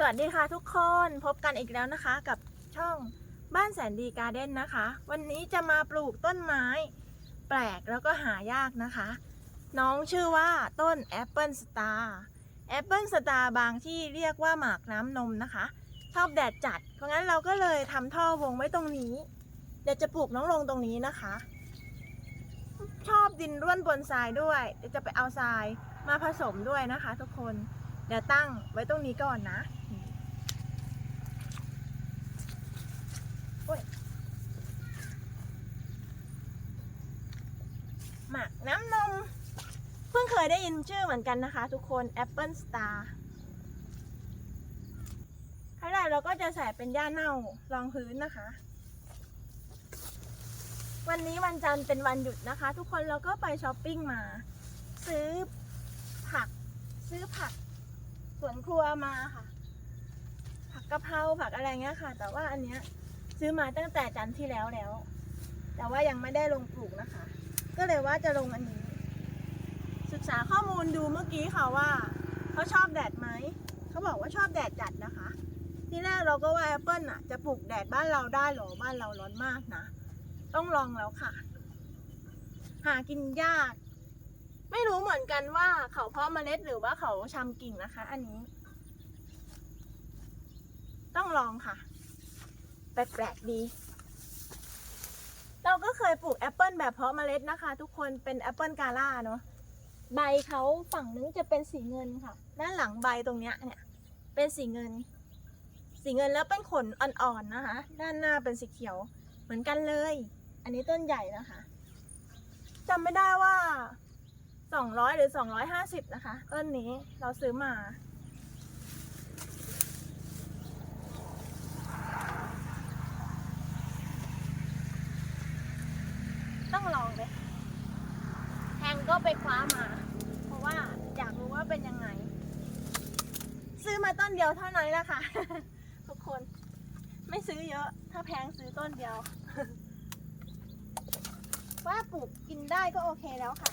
สวัสดีค่ะทุกคนพบกันอีกแล้วนะคะ กับช่องบ้านแสนดีการ์เด้นนะคะ วันนี้จะมาปลูกต้นไม้ แปลกแล้วก็หายากนะคะ น้องชื่อว่าต้นแอปเปิลสตาร์แอปเปิลสตาร์บางที่เรียกว่าหมากน้ำนมนะคะ ชอบแดดจัด เพราะงั้นเราก็เลยทำท่อวงไว้ตรงนี้ เดี๋ยวจะปลูกน้องลงตรงนี้นะคะ ชอบดินร่วนบนทรายด้วยเดี๋ยวจะไปเอาทรายมาผสมด้วยนะคะ ทุกคนเดี๋ยวตั้งไว้ตรงนี้ก่อนนะโอ้ย หมักน้ำนม เพิ่งเคยได้ยินชื่อเหมือนกันนะคะ ทุกคน Apple Star ข้างในเราก็จะใส่เป็นหญ้าเน่ารองพื้นนะคะ วันนี้วันจันทร์เป็นวันหยุดนะคะ ทุกคนเราก็ไปช้อปปิ้งมา ซื้อผัก ซื้อผักสวนครัวมาค่ะ ผักกะเพราผักอะไรเงี้ยค่ะ แต่ว่าอันเนี้ยซื้อมาตั้งแต่จันทร์ที่แล้วแล้ว แต่ว่ายังไม่ได้ลงปลูกนะคะ ก็เลยว่าจะลงอันนี้ ศึกษาข้อมูลดูเมื่อกี้ค่ะว่าเขาชอบแดดไหม เขาบอกว่าชอบแดดจัดนะคะ ที่แรกเราก็ว่าแอปเปิลน่ะจะปลูกแดดบ้านเราได้หรอบ้านเราร้อนมากนะ ต้องลองแล้วค่ะ หากินยาก ไม่รู้เหมือนกันว่าเขาเพาะเมล็ดหรือว่าเขาชำกิ่งนะคะ อันนี้ ต้องลองค่ะ แปลกๆดี เราก็เคยปลูกแอปเปิลแบบเพาะเมล็ดนะคะ ทุกคนเป็นแอปเปิลกาล่าเนาะใบเขาฝั่งนึงจะเป็นสีเงินค่ะ ด้านหลังใบตรงเนี้ยเนี่ย เป็นสีเงิน สีเงินแล้วเป็นขนอ่อนๆนะคะ ด้านหน้าเป็นสีเขียวเหมือนกันเลย อันนี้ต้นใหญ่นะคะจำไม่ได้ว่าสองร้อยหรือสองร้อยห้าสิบนะคะ ต้นนี้เราซื้อมา ต้องลองเลยแทงก็ ไปคว้ามา เพราะว่าอยากรู้ว่าเป็นยังไง ซื้อมาต้นเดียวเท่านั้นแหละค่ะ ทุกคนไม่ซื้อเยอะ ถ้าแพงซื้อต้นเดียว ว่าปลูกกินได้ก็โอเคแล้วค่ะ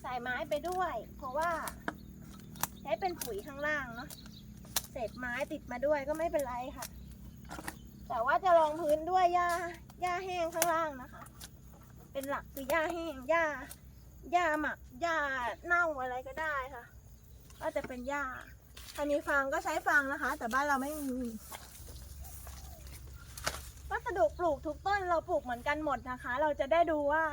ใส่ไม้ไปด้วย เพราะว่า ใช้เป็นปุ๋ยข้างล่างเนาะเศษไม้ติดมาด้วยก็ไม่เป็นไรค่ะ แต่ว่าจะรองพื้นด้วยหญ้าหญ้าแห้งข้างล่างนะคะ เป็นหลักคือหญ้าแห้งหญ้าหญ้าหมักหญ้าเน่าอะไรก็ได้ค่ะ ก็จะเป็นหญ้าถ้ามีฟางก็ใช้ฟางนะคะ แต่บ้านเราไม่มีวัสดุปลูกทุกต้นเราปลูกเหมือนกันหมดนะคะ เราจะได้ดูว่า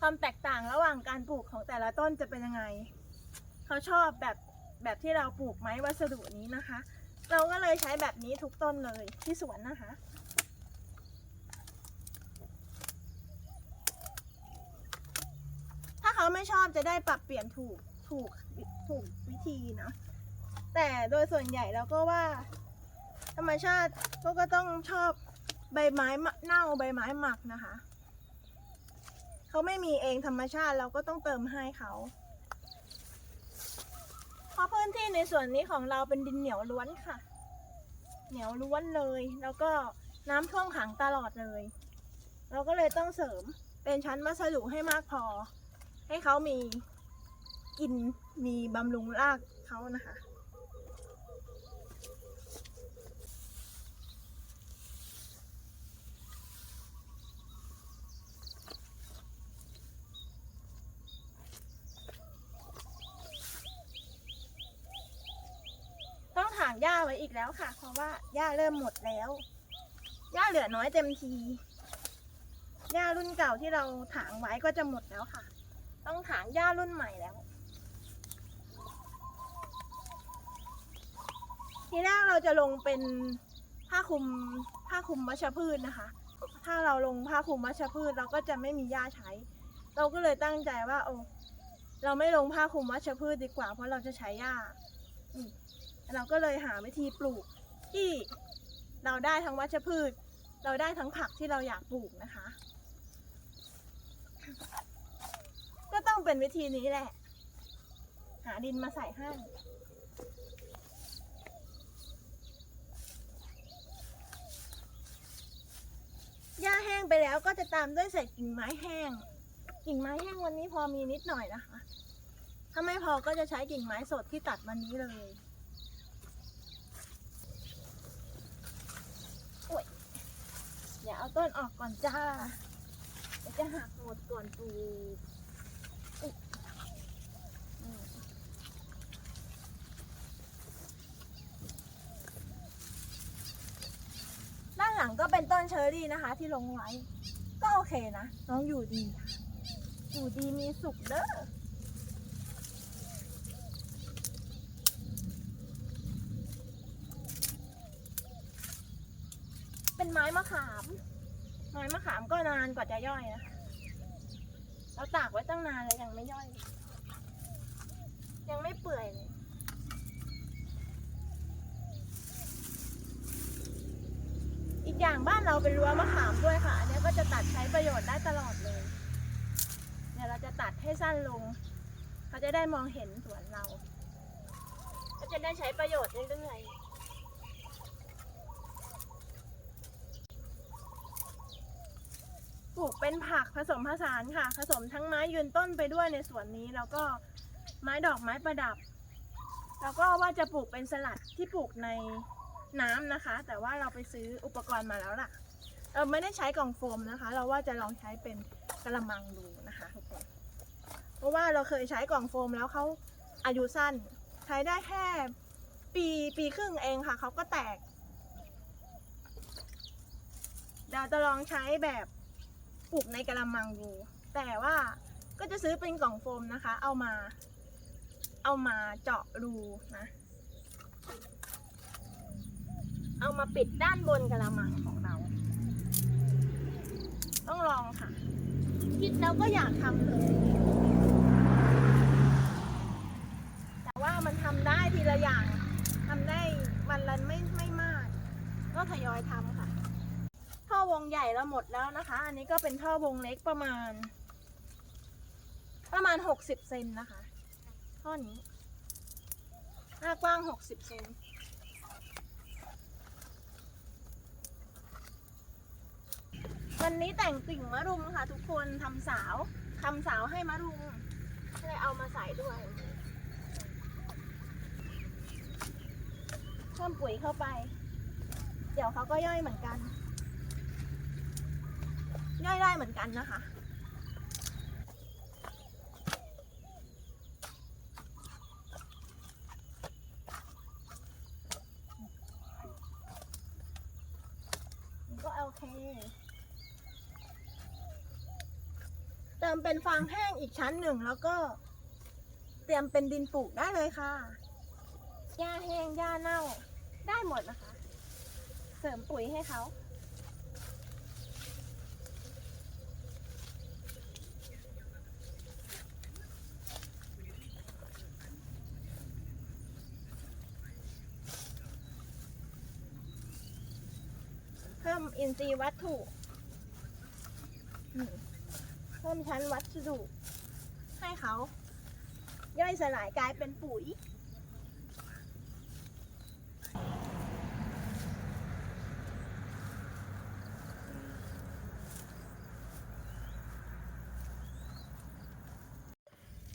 ความแตกต่างระหว่างการปลูกของแต่ละต้นจะเป็นยังไง เขาชอบแบบแบบที่เราปลูกไหมวัสดุนี้นะคะ เราก็เลยใช้แบบนี้ทุกต้นเลยที่สวนนะคะ ถ้าไม่ชอบจะได้ปรับเปลี่ยนถูกถูกถูกวิธีเนาะแต่โดยส่วนใหญ่เราก็ว่า ธรรมชาติก็ก็ต้องชอบใบไม้เน่าใบไม้หมักนะคะเขาไม่มีเองธรรมชาติเราก็ต้องเติมให้เขาเพราะพื้นที่ในส่วนนี้ของเราเป็นดินเหนียวล้วนค่ะ เหนียวล้วนเลย แล้วก็น้ำท่วมขังตลอดเลย เราก็เลยต้องเสริมเป็นชั้นวัสดุให้มากพอ ให้เขามีกินมีบำรุงรากเขานะคะ ต้องถางหญ้าไว้อีกแล้วค่ะ เพราะว่าหญ้าเริ่มหมดแล้วหญ้าเหลือน้อยเต็มทีหญ้ารุ่นเก่าที่เราถางไว้ก็จะหมดแล้วค่ะ ต้องถาหญ้ารุ่นใหม่แล้ว ทีแรกเราจะลงเป็นผ้าคลุมผ้าคลุมวัชพืชนะคะ ถ้าเราลงผ้าคลุมวัชพืชเราก็จะไม่มีหญ้าใช้ เราก็เลยตั้งใจว่าโอ้เราไม่ลงผ้าคลุมวัชพืชดีกว่า เพราะเราจะใช้หญ้าเราก็เลยหาวิธีปลูกที่เราได้ทั้งวัชพืช เราได้ทั้งผักที่เราอยากปลูกนะคะ ก็ต้องเป็นวิธีนี้แหละ หาดินมาใส่ให้หญ้าแห้งไปแล้วก็จะตามด้วยใส่กิ่งไม้แห้ง กิ่งไม้แห้งวันนี้พอมีนิดหน่อยนะคะ ถ้าไม่พอก็จะใช้กิ่งไม้สดที่ตัดวันนี้เลยโอ้ยอย่าเอาต้นออกก่อนจ้าจะหักหมดก่อนปลูก นเชอร์รี่นะคะที่ลงไว้ ก็โอเคนะ น้องอยู่ดี อยู่ดีมีสุขเด้อเป็นไม้มะขาม ไม้มะขามก็นานกว่าจะย่อยนะคะเราตากไว้ตั้งนานเลยยังไม่ย่อยยยังไม่เปื่อยเลย อย่างบ้านเราเป็นรั้วมะขามด้วยค่ะ อันนี้ก็จะตัดใช้ประโยชน์ได้ตลอดเลย เนี่ยเราจะตัดให้สั้นลง เขาจะได้มองเห็นสวนเรา ก็จะได้ใช้ประโยชน์เรื่อยๆปลูกเป็นผักผสมผสานค่ะ ผสมทั้งไม้ยืนต้นไปด้วยในสวนนี้ แล้วก็ไม้ดอกไม้ประดับ แล้วก็ว่าจะปลูกเป็นสลัดที่ปลูกใน น้ำนะคะ แต่ว่าเราไปซื้ออุปกรณ์มาแล้วล่ะ เราไม่ได้ใช้กล่องโฟมนะคะ เราว่าจะลองใช้เป็นกระมังดูนะคะทุกคนเพราะว่าเราเคยใช้กล่องโฟมแล้วเขาอายุสั้น ใช้ได้แค่ปีปีครึ่งเองค่ะเขาก็แตกเดี๋ยวจะลองใช้แบบปลูกในกระมังดู แต่ว่าก็จะซื้อเป็นกล่องโฟมนะคะ เอามา เอามาเจาะรูนะ เอามาปิดด้านบนกระมังของเรา ต้องลองค่ะ คิดแล้วก็อยากทำเลย แต่ว่ามันทำได้ทีละอย่างทำได้วันละไม่ไม่มาก ก็ทยอยทำค่ะ ท่อวงใหญ่เราหมดแล้วนะคะ อันนี้ก็เป็นท่อวงเล็กประมาณ ประมาณหกสิบเซนนะคะ ท่อนี้หน้ากว้างหกสิบเซน วันนี้แต่งติ่งมะรุมค่ะ ทุกคนทำสาวทำสาวให้มะรุมก็เลยเอามาใส่ด้วยเพิ่มปุ๋ยเข้าไป เดี๋ยวเขาก็ย่อยเหมือนกัน ย่อยได้เหมือนกันนะคะ มันก็โอเค เติมเป็นฟางแห้งอีก ชั้นหนึ่งแล้วก็ เตรียมเป็นดินปลูกได้เลยค่ะ หญ้าแห้งหญ้าเน่าได้หมดนะคะ เสริมปุ๋ยให้เขา เพิ่มอินทรีย์วัตถุ เพิ่มชั้นวัสดุ ให้เขา ย่อยสลายกลายเป็นปุ๋ย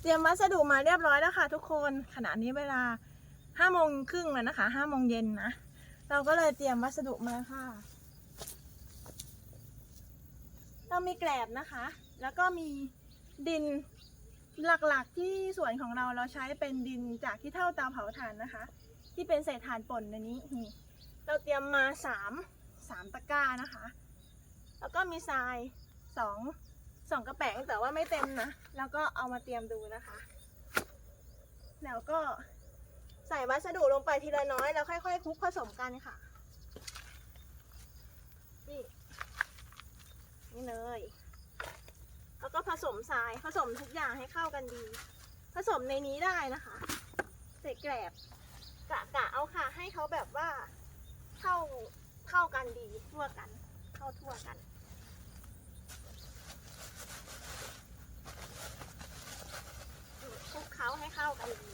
เตรียมวัสดุมาเรียบร้อยแล้วค่ะทุกคนขณะนี้เวลาห้าโมงครึ่งแล้วนะคะห้าโมงเย็นนะ เราก็เลยเตรียมวัสดุมาค่ะ เรามีแกลบนะคะ แล้วก็มีดิน หลักๆที่สวนของเราเราใช้เป็นดินจากที่เท่าเตาเผาถ่านนะคะ ที่เป็นเศษถ่านป่นในนี้นี่เราเตรียมมาสามสามตะกร้านะคะ แล้วก็มีทรายสองสองกระแป๋งแต่ว่าไม่เต็มนะ แล้วก็เอามาเตรียมดูนะคะ แล้วก็ใส่วัสดุลงไปทีละน้อยแล้วค่อยๆคลุกผสมกันค่ะ นี่ นี่เลย แล้วก็ผสมทรายผสมทุกอย่างให้เข้ากันดี ผสมในนี้ได้นะคะใส่แกลบกะกะเอาค่ะ ให้เขาแบบว่าเข้าเข้ากันดีทั่วกัน เข้าทั่วกันคลุกเคล้าให้เข้ากันดี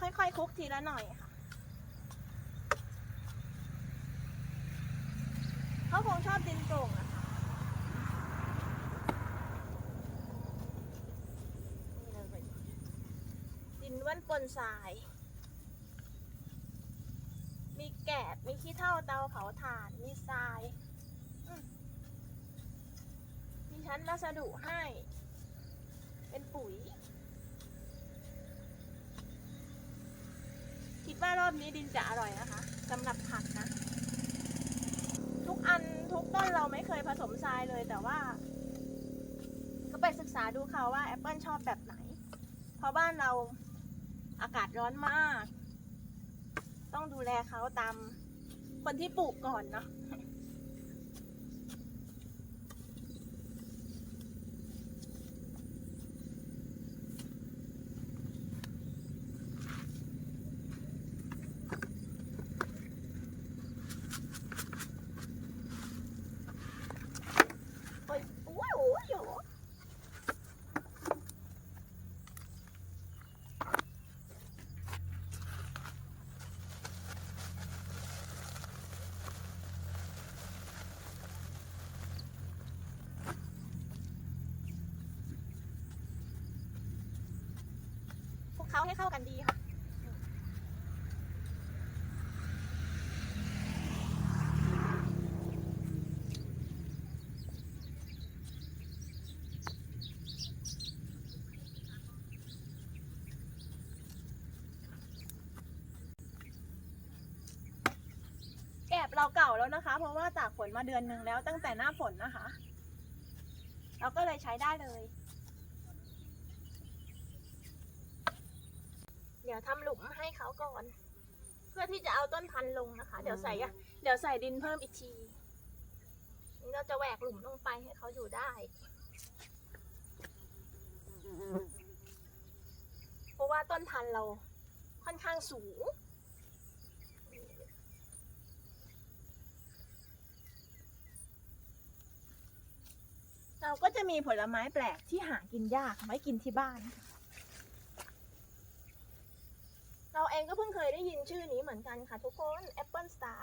ค่อยๆคลุกทีละหน่อยค่ะ เขาคงชอบดินโปร่งอะค่ะ นี่เลยดินปิ้ลปนทราย มีแกบมีขี้เถ้าเตาเผาถ่าน มีทรายมมีชั้นวัสดุให้ เป็นปุ๋ย คิดว่ารอบนี้ดินจะอร่อยนะคะสำหรับผักนะ ทุกอันทุกต้นเราไม่เคยผสมทรายเลยแต่ว่า ก็ไปศึกษาดูเขาว่าแอปเปิลชอบแบบไหน เพราะบ้านเรา อากาศร้อนมาก ต้องดูแลเขาตามคนที่ปลูกก่อนเนาะ โอ้ยโอ้ยโอ้ยโอ้ยคลุก เข้ากันดีค่ะแกบเราเก่าแล้วนะคะ เพราะว่าตากฝนมาเดือนหนึ่งแล้วตั้งแต่หน้าฝนนะคะ เราก็เลยใช้ได้เลย เดี๋ยว ทำหลุมให้เขาก่อน เพื่อที่จะเอาต้นพันธุ์ลงนะคะ เดี๋ยวใส่อะเดี๋ยวใส่ดินเพิ่มอีกทีนี่เราจะแหวกหลุมลงไปให้เขาอยู่ได้ เพราะว่าต้นพันธุ์เราค่อนข้างสูงเราก็จะมีผลไม้แปลกที่หากินยากไว้กินที่บ้าน เราเองก็เพิ่งเคยได้ยินชื่อนี้เหมือนกันค่ะทุกคน Apple Star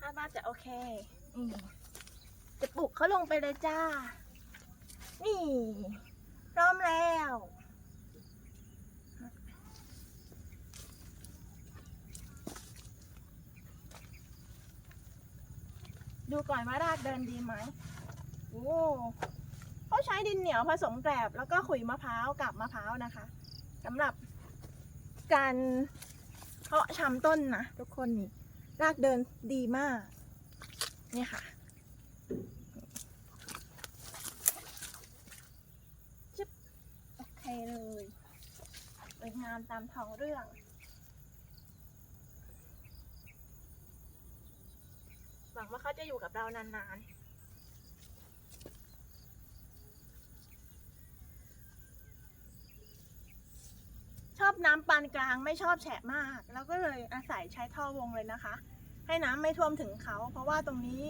คาดว่าจะโอเค อืม จะปลุกเขาลงไปเลยจ้า นี่ พร้อมแล้ว ดูก่อนว่ารากเดินดีไหมโอ้เขาใช้ดินเหนียวผสมแกลบแล้วก็ขุยมะพร้าวกับมะพร้าวนะคะสำหรับการเพาะชำต้นนะทุกคนนี่รากเดินดีมาก นี่ค่ะจึ๊บโอ เคเลยสวยงามตามท้องเรื่อง หวังว่าเขาจะอยู่กับเรานานๆชอบน้ำปานกลางไม่ชอบแฉะมาก แล้วก็เลยอาศัยใช้ท่อวงเลยนะคะ ให้น้ำไม่ท่วมถึงเขา เพราะว่าตรงนี้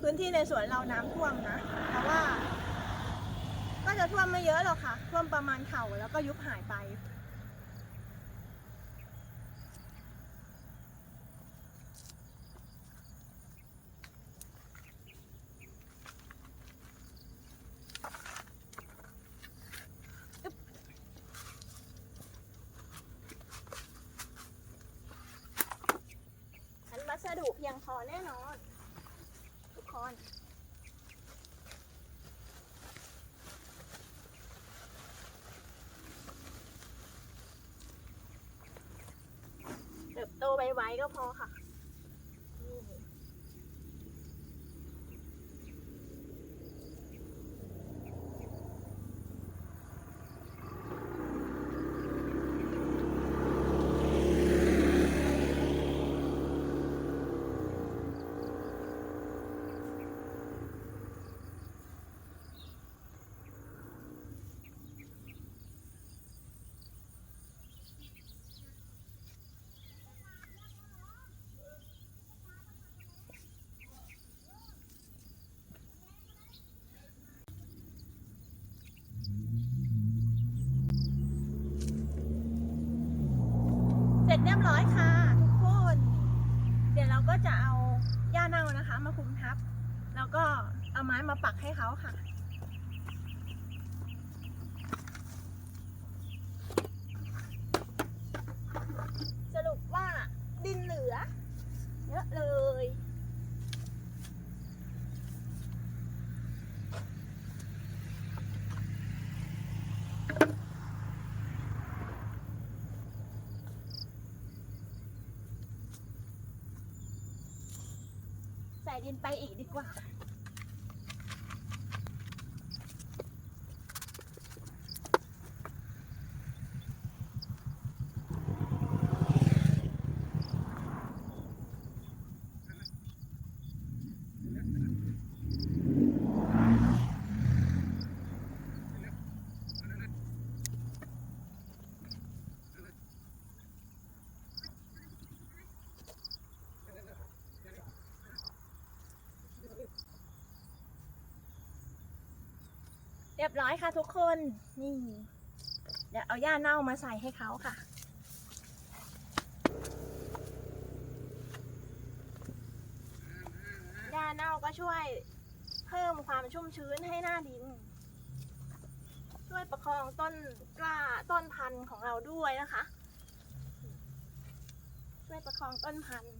พื้นที่ในสวนเราน้ำท่วมนะแต่ว่า ก็จะท่วมไม่เยอะหรอกค่ะ ท่วมประมาณเข่าแล้วก็ยุบหายไป ชั้นวัสดุเพียงพอแน่นอน ทุกคน เติบโต ไว้ก็พอค่ะ จเรียบร้อยค่ะทุกคน เดี๋ยวเราก็จะเอาหญ้าเน่านะคะ มาคุมทับ แล้วก็เอาไม้มาปักให้เขาค่ะ สรุปว่าดินเหลือ เยอะเลย ใส่ดินไปอีกดีกว่า เรียบร้อยค่ะทุกคน นี่ เดี๋ยวเอาหญ้าเน่ามาใส่ให้เขาค่ะ หญ้าเน่าก็ช่วยเพิ่มความชุ่มชื้นให้หน้าดิน ช่วยประคองต้นกล้าต้นพันธุ์ของเราด้วยนะคะ ช่วยประคองต้นพันธุ์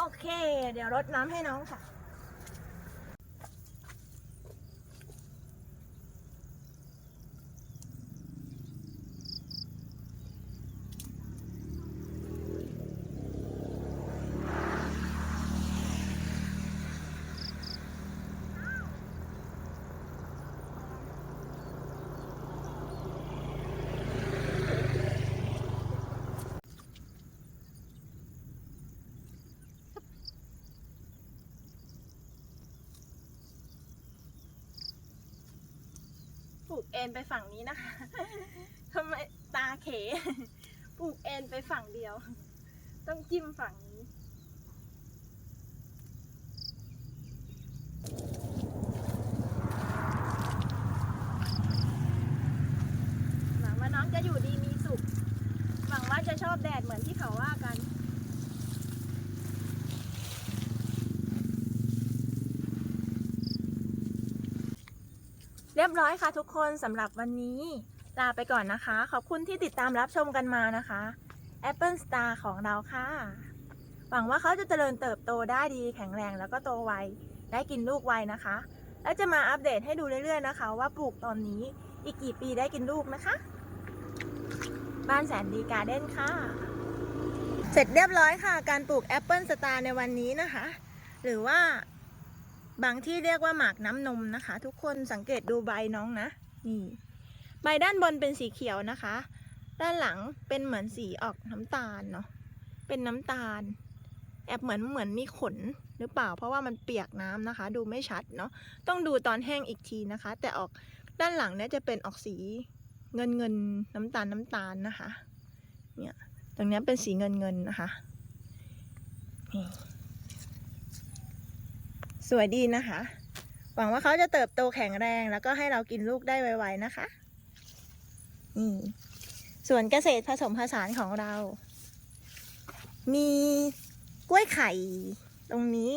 โอ เคเดี๋ยวรดน้ำให้น้องค่ะ กเอ็นไปฝั่งนี้นะคะทำไมตาเขปลูกเอ็นไปฝั่งเดียว ต้องจิ้มฝั่งนี้ หวังว่าน้องจะอยู่ดีมีสุข หวังว่าจะชอบแดดเหมือนที่เขาว่ากัน เรียบร้อยค่ะทุกคนสำหรับวันนี้ลาไปก่อนนะคะ ขอบคุณที่ติดตามรับชมกันมานะคะ Apple Star ของเราค่ะ หวังว่าเขาจะเจริญเติบโตได้ดีแข็งแรงแล้วก็โตไวได้กินลูกไวนะคะ แล้วจะมาอัปเดตให้ดูเรื่อยๆนะคะ ว่าปลูกตอนนี้อีกกี่ปีได้กินลูกนะคะ บ้านแสนดีการ์เด้นค่ะ เสร็จเรียบร้อยค่ะ การปลูกแอปเปิลสตาร์ในวันนี้นะคะ หรือว่า บางที่เรียกว่าหมากน้ำนมนะคะ ทุกคนสังเกตดูใบน้องนะนี่ใบด้านบนเป็นสีเขียวนะคะ ด้านหลังเป็นเหมือนสีออกน้ำตาลเนาะเป็นน้ำตาล แอบเหมือนเหมือนมีขนหรือเปล่า เพราะว่ามันเปียกน้ำนะคะ ดูไม่ชัดเนาะต้องดูตอนแห้งอีกทีนะคะ แต่ออกด้านหลังเนี่ยจะเป็นออกสีเงินเงินน้ำตาลน้ำตาลนะคะเนี่ยตรงนี้เป็นสีเงินเงินนะคะนี่ สวยดีนะคะ หวังว่าเขาจะเติบโตแข็งแรงแล้วก็ให้เรากินลูกได้ไวๆนะคะนี่ส่วนเกษตรผสมผสานของเรา มีกล้วยไข่ ตรงนี้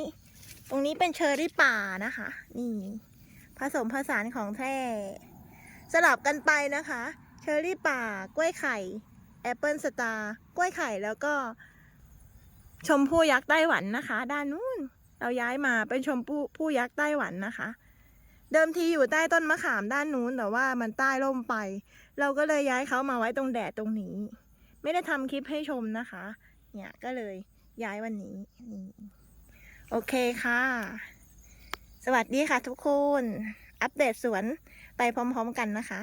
ตรงนี้เป็นเชอร์รี่ป่านะคะ นี่ผสมผสานของแท้สลับกันไปนะคะ เชอร์รี่ป่า กล้วยไข่ แอปเปิลสตาร์ กล้วยไข่แล้วก็ ชมพู่ยักษ์ไต้หวันนะคะ ด้านนู้น เราย้ายมาเป็นชมพู่ผู้ยักษ์ไต้หวันนะคะ เดิมทีอยู่ใต้ต้นมะขามด้านนู้นแต่ว่ามันใต้ร่มไป เราก็เลยย้ายเขามาไว้ตรงแดดตรงนี้ ไม่ได้ทำคลิปให้ชมนะคะ เนี่ยก็เลยย้ายวันนี้นี่โอเคค่ะ สวัสดีค่ะทุกคน อัปเดตสวนไปพร้อมๆกันนะคะ